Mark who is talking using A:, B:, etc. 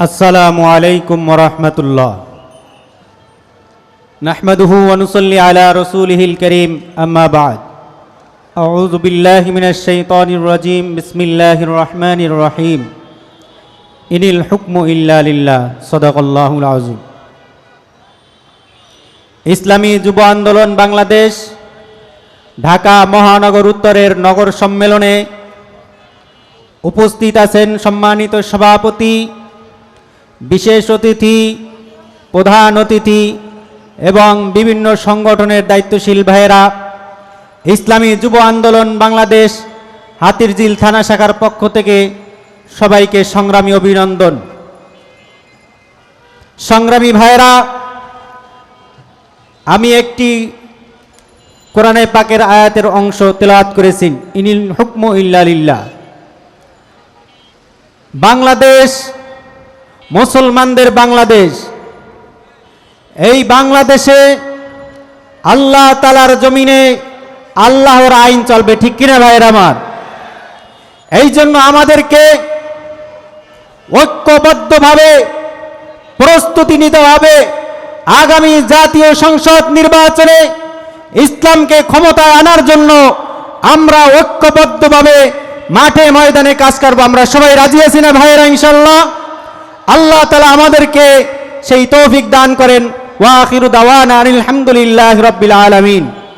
A: السلام عليكم ورحمة الله نحمده ونصلي على رسوله الكريم أما بعد أعوذ بالله من الشيطان الرجيم بسم الله الرحمن الرحيم إن الحكم إلا لله صدق الله العظيم ইসলামী যুব আন্দোলন বাংলাদেশ ঢাকা মহানগর উত্তরের নগর সম্মেলনে উপস্থিত আছেন সম্মানিত সভাপতি বিশেষ অতিথি, প্রধান অতিথি এবং বিভিন্ন সংগঠনের দায়িত্বশীল ভাইয়েরা, ইসলামী যুব আন্দোলন বাংলাদেশ হাতিরঝিল থানা শাখার পক্ষ থেকে সবাইকে সংগ্রামী অভিনন্দন। সংগ্রামী ভাইয়েরা, আমি একটি কোরআনে পাকের আয়াতের অংশ তেলাওয়াত করেছি, ইনিল হুকম ইল্লালিল্লাহ বাংলাদেশ মুসলমানদের বাংলাদেশ। এই বাংলাদেশে আল্লাহ তালার জমিনে আল্লাহর আইন চলবে, ঠিক কিনা ভাইয়ের আমার? এই জন্য আমাদেরকে ঐক্যবদ্ধভাবে প্রস্তুতি নিতে হবে। আগামী জাতীয় সংসদ নির্বাচনে ইসলামকে ক্ষমতায় আনার জন্য আমরা ঐক্যবদ্ধভাবে মাঠে ময়দানে কাজ করব। আমরা সবাই রাজি আছি না ভাইয়েরা ইনশাল্লাহ আল্লাহ তালা আমাদেরকে সেই তৌফিক দান করেন। ওয়াকিরু দাওয়ান আলহামদুলিল্লাহ রব্বিল আলমিন।